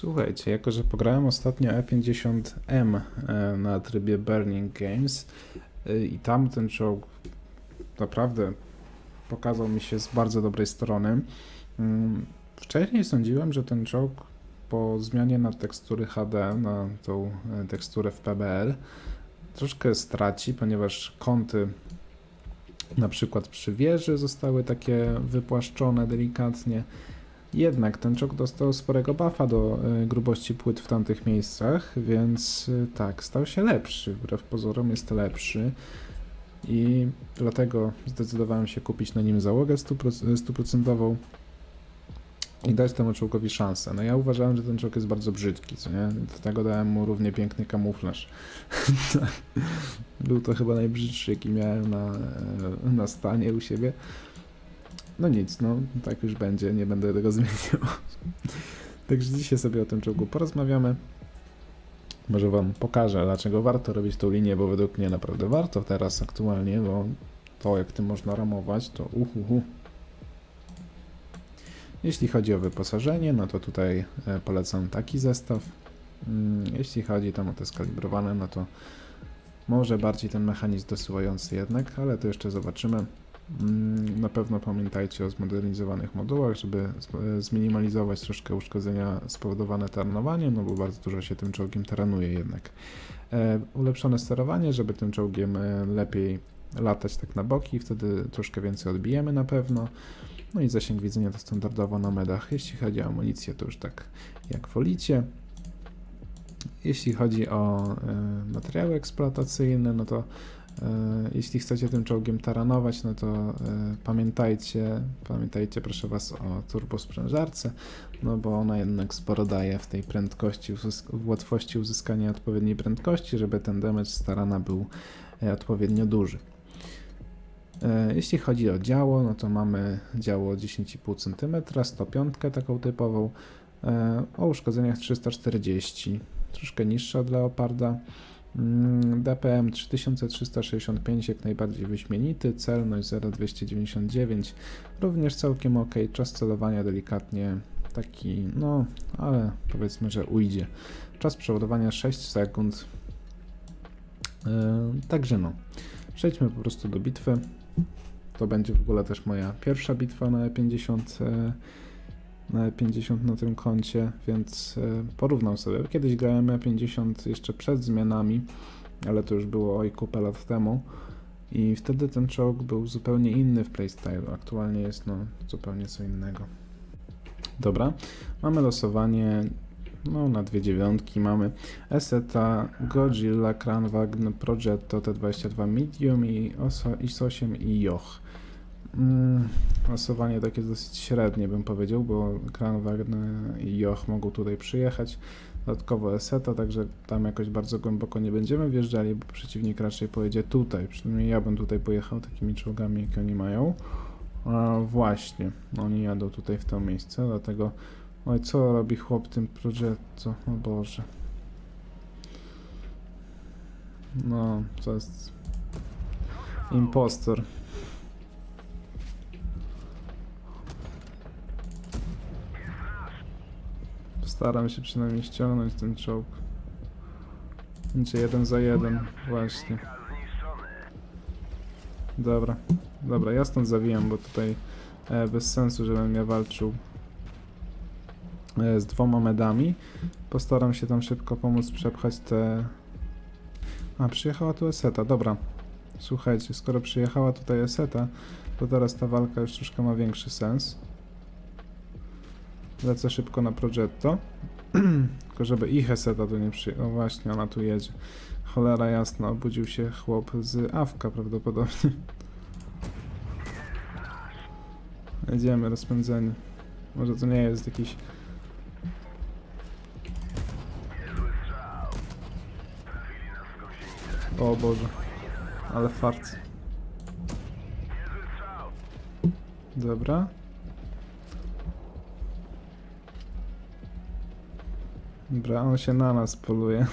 Słuchajcie, jako że pograłem ostatnio E50M e, na trybie Burning Games e, i tam ten czołg naprawdę pokazał mi się z bardzo dobrej strony. Mm, Wcześniej sądziłem, że ten czołg po zmianie na tekstury HD, na tą e, teksturę w PBR, troszkę straci, ponieważ kąty na przykład przy wieży zostały takie wypłaszczone delikatnie. Jednak ten czołg dostał sporego buffa do y, grubości płyt w tamtych miejscach, więc y, tak, stał się lepszy. Wbrew pozorom jest lepszy. I dlatego zdecydowałem się kupić na nim załogę 100%, stuprocentową i dać temu czołgowi szansę. No ja uważałem, że ten czołg jest bardzo brzydki, co nie? Dlatego dałem mu równie piękny kamuflaż. Był to chyba najbrzydszy, jaki miałem na, e, na stanie u siebie. No nic, no tak już będzie, nie będę tego zmieniał. Także dzisiaj sobie o tym czołgu porozmawiamy. Może wam pokażę, dlaczego warto robić tą linię, bo według mnie naprawdę warto teraz aktualnie, bo to jak tym można ramować, to uhuhu. Jeśli chodzi o wyposażenie, no to tutaj e, polecam taki zestaw. Mm, Jeśli chodzi tam o te skalibrowane, no to może bardziej ten mechanizm dosyłający jednak, ale to jeszcze zobaczymy. Mm, Na pewno pamiętajcie o zmodernizowanych modułach, żeby e, zminimalizować troszkę uszkodzenia spowodowane taranowaniem, no bo bardzo dużo się tym czołgiem taranuje jednak. E, Ulepszone sterowanie, żeby tym czołgiem e, lepiej latać tak na boki, wtedy troszkę więcej odbijemy na pewno. No i zasięg widzenia to standardowo na medach. Jeśli chodzi o amunicję, to już tak jak wolicie. Jeśli chodzi o materiały eksploatacyjne, no to jeśli chcecie tym czołgiem taranować, no to e, pamiętajcie, pamiętajcie proszę Was o turbosprężarce, no bo ona jednak sporo daje w tej prędkości, w łatwości uzyskania odpowiedniej prędkości, żeby ten damage z tarana był e, odpowiednio duży. E, Jeśli chodzi o działo, no to mamy działo 10,5 cm, 105 taką typową, e, o uszkodzeniach 340, troszkę niższa od Leoparda. Mm, DPM 3365 jak najbardziej wyśmienity, celność 0,299 również całkiem ok, czas celowania delikatnie taki, no ale powiedzmy, że ujdzie. Czas przeładowania 6 sekund, yy, także no, przejdźmy po prostu do bitwy. To będzie w ogóle też moja pierwsza bitwa na e 50. Yy. E, 50 na tym koncie, więc e, porównam sobie. Kiedyś grałem E50 jeszcze przed zmianami, ale to już było oj kupę lat temu. I wtedy ten czołg był zupełnie inny w Playstyle. Aktualnie jest no zupełnie co innego. Dobra, mamy losowanie no, na dwie dziewiątki mamy Eseta, Godzilla, Kranwagn, Progetto T22 Medium i IS-8 i Joch. Mm, losowanie takie dosyć średnie bym powiedział, bo Kranwagn i Joch mogą tutaj przyjechać. Dodatkowo Eseta, także tam jakoś bardzo głęboko nie będziemy wjeżdżali, bo przeciwnik raczej pojedzie tutaj. Przynajmniej ja bym tutaj pojechał takimi czołgami, jakie oni mają. A właśnie, oni jadą tutaj w to miejsce, dlatego Oj, co robi chłop tym Progetto? O Boże. No, to jest... Impostor. Staram się przynajmniej ściągnąć ten czołg. Będzie jeden za jeden, właśnie. Dobra, dobra, ja stąd zawijam, bo tutaj e, bez sensu, żebym ja walczył e, z dwoma medami. Postaram się tam szybko pomóc przepchać te... A, przyjechała tu Eseta, dobra. Słuchajcie, skoro przyjechała tutaj Eseta, to teraz ta walka już troszkę ma większy sens. Lecę szybko na Progetto. Tylko żeby ich Eseta tu nie przyjechała. O właśnie, ona tu jedzie. Cholera jasna, obudził się chłop z Awka prawdopodobnie. Jedziemy, rozpędzenie. Może to nie jest jakiś O Boże, ale fart. Dobra. Dobra, on się na nas poluje.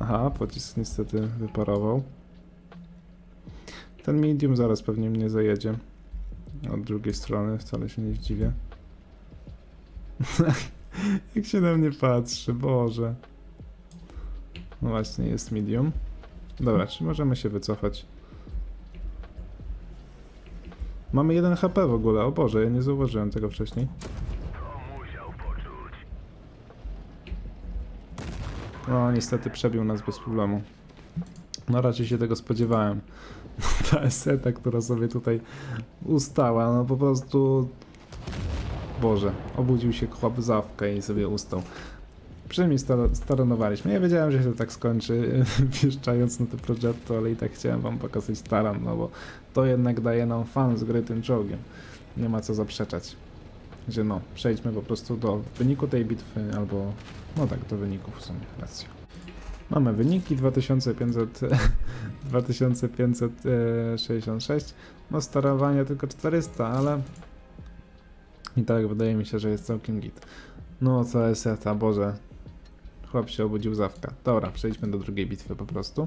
Aha, pocisk niestety wyparował. Ten medium zaraz pewnie mnie zajedzie. od drugiej strony, wcale się nie zdziwię. Jak się na mnie patrzy, Boże. No właśnie, jest medium. Dobra, czy możemy się wycofać? Mamy 1 HP w ogóle, o Boże, ja nie zauważyłem tego wcześniej. No, niestety przebił nas bez problemu. No, raczej się tego spodziewałem. Ta eseta, która sobie tutaj ustała, no po prostu... Boże, obudził się chłop zawkę i sobie ustał. Przynajmniej star- staranowaliśmy. Ja wiedziałem, że się to tak skończy, wjeżdżając na te progetto, ale i tak chciałem wam pokazać staran, no bo to jednak daje nam fan z gry tym czołgiem. Nie ma co zaprzeczać. Że no, przejdźmy po prostu do wyniku tej bitwy, albo no tak, do wyników w sumie, racja. Mamy wyniki 2500, 2566, no sterowanie tylko 400, ale i tak wydaje mi się, że jest całkiem git. No co jest ta, Boże, chłop się obudził zawka. Dobra, przejdźmy do drugiej bitwy po prostu.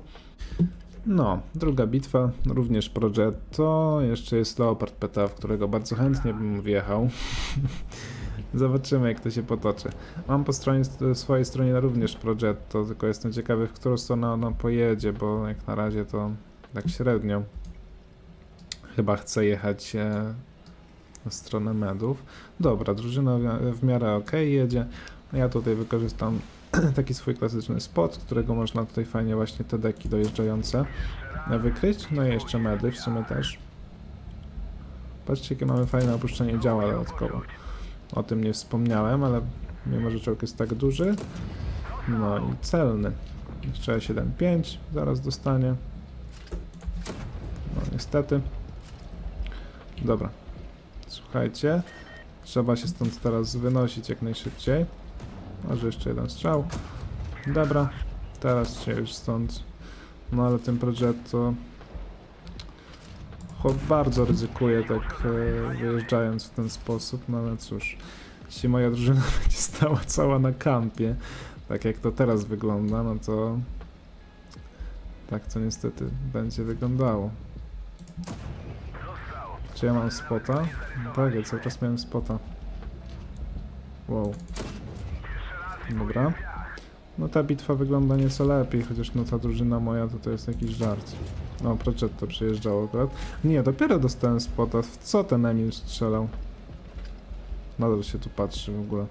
No, druga bitwa, również Progetto, jeszcze jest Leopard PTA, w którego bardzo chętnie bym wjechał. Zobaczymy jak to się potoczy. Mam po stronie, swojej stronie również Progetto, tylko jestem ciekawy w którą stronę ono pojedzie, bo jak na razie to tak średnio. Chyba chcę jechać e, w stronę medów. Dobra, drużyna w- w miarę ok jedzie. Ja tutaj wykorzystam taki swój klasyczny spot, którego można tutaj fajnie właśnie te deki dojeżdżające wykryć. No i jeszcze medy w sumie też. Patrzcie jakie mamy fajne opuszczenie działa dodatkowo. O tym nie wspomniałem, ale mimo, że czołg jest tak duży. No i celny. Jeszcze 7.5 zaraz dostanie. No niestety. Dobra. Słuchajcie. Trzeba się stąd teraz wynosić jak najszybciej. Może jeszcze jeden strzał. Dobra. Teraz się już stąd. No ale ten Progetto... Chłop bardzo ryzykuje tak e, wyjeżdżając w ten sposób, no ale cóż. Jeśli moja drużyna będzie stała cała na kampie, tak jak to teraz wygląda, no to... Tak to niestety będzie wyglądało. Czy ja mam spota? No tak, ja cały czas miałem spota. Wow. Dobra. No ta bitwa wygląda nieco lepiej, chociaż no ta drużyna moja to to jest jakiś żart. No, Proczetto przyjeżdżało akurat. Nie, dopiero dostałem spota. W co ten Emil strzelał? Nadal się tu patrzy w ogóle.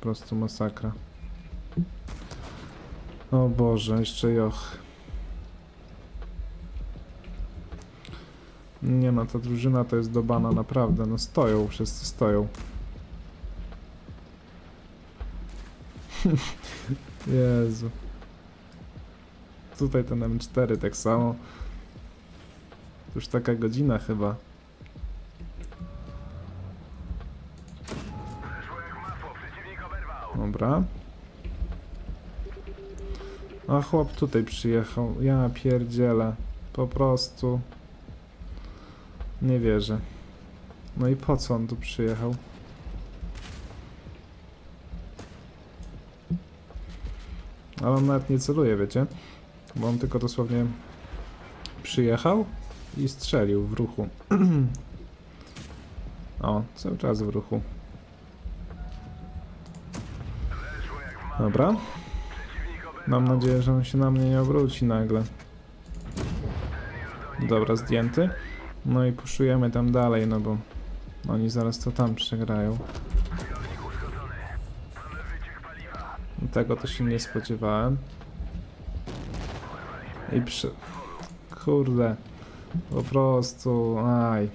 Po prostu masakra. O Boże, jeszcze Joch. Nie no, ta drużyna to jest dobana naprawdę, no stoją, wszyscy stoją. Jezu. Tutaj ten M4 tak samo. Już taka godzina chyba. Dobra. A chłop tutaj przyjechał. Ja pierdzielę. Po prostu. Nie wierzę. No i po co on tu przyjechał? Ale on nawet nie celuje, wiecie? Bo on tylko dosłownie przyjechał i strzelił w ruchu. o, cały czas w ruchu. Dobra. Mam nadzieję, że on się na mnie nie obróci nagle. Dobra, zdjęty. No i puszujemy tam dalej, no bo oni zaraz to tam przegrają. Tego to się nie spodziewałem. I przy... Kurde. Po prostu... Aj.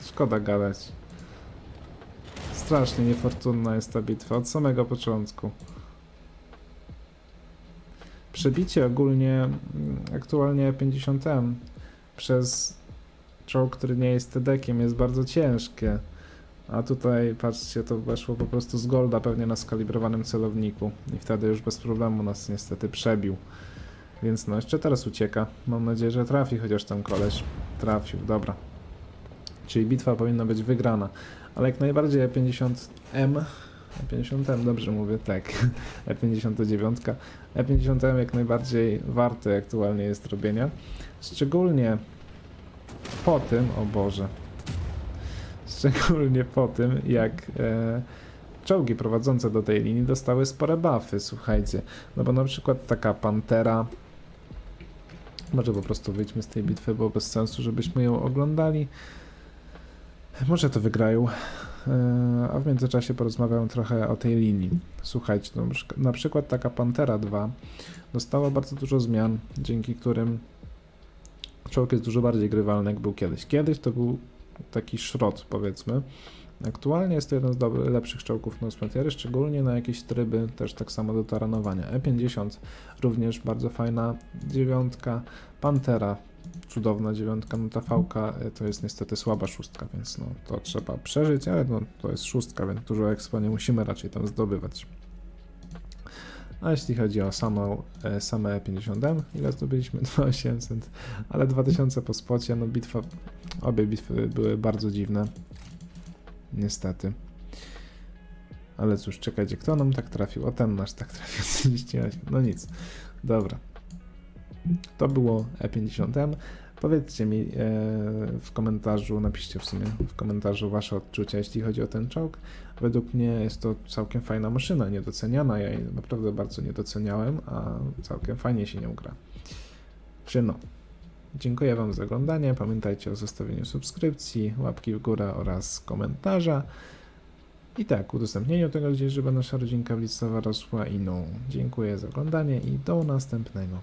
Szkoda gadać. Strasznie niefortunna jest ta bitwa od samego początku. Przebicie ogólnie mm, aktualnie 50M przez czołg, który nie jest TD-kiem jest bardzo ciężkie. A tutaj, patrzcie, to weszło po prostu z golda pewnie na skalibrowanym celowniku. I wtedy już bez problemu nas niestety przebił. Więc no, jeszcze teraz ucieka. Mam nadzieję, że trafi chociaż tam koleś. Trafił, dobra. Czyli bitwa powinna być wygrana. Ale jak najbardziej E50M... E50M, dobrze mówię, tak. E59. E50M jak najbardziej warte aktualnie jest robienia. Szczególnie po tym, o Boże, Szczególnie po tym, jak e, czołgi prowadzące do tej linii dostały spore buffy, słuchajcie. No bo na przykład taka Pantera. Może po prostu wyjdźmy z tej bitwy, bo bez sensu, żebyśmy ją oglądali. Może to wygrają. E, A w międzyczasie porozmawiam trochę o tej linii. Słuchajcie, no, na przykład- na przykład taka Pantera 2 dostała bardzo dużo zmian, dzięki którym czołg jest dużo bardziej grywalny, jak był kiedyś. Kiedyś to był taki szrot, powiedzmy. Aktualnie jest to jeden z dobrych, lepszych czołgów Frontiery, szczególnie na jakieś tryby, też tak samo do taranowania. E50 również bardzo fajna dziewiątka. Pantera cudowna dziewiątka, no ta fałka y, to jest niestety słaba szóstka, więc no to trzeba przeżyć, ale no to jest szóstka, więc dużo expo nie musimy raczej tam zdobywać. A jeśli chodzi o samą, e, same 50M, ile zdobyliśmy? 2800, ale 2000 po spocie, no bitwa, obie bitwy były bardzo dziwne, niestety. Ale cóż, czekajcie, kto nam tak trafił? O, ten nasz tak trafił, 38. no nic, dobra. To było E50M. Powiedzcie mi e, w komentarzu, napiszcie w sumie w komentarzu wasze odczucia, jeśli chodzi o ten czołg. Według mnie jest to całkiem fajna maszyna, niedoceniana. Ja jej naprawdę bardzo nie doceniałem, a całkiem fajnie się nią gra. Czy no? Dziękuję Wam za oglądanie. Pamiętajcie o zostawieniu subskrypcji, łapki w górę oraz komentarza. I tak, udostępnieniu tego gdzieś, żeby nasza rodzinka blicowa rosła i no. Dziękuję za oglądanie i do następnego.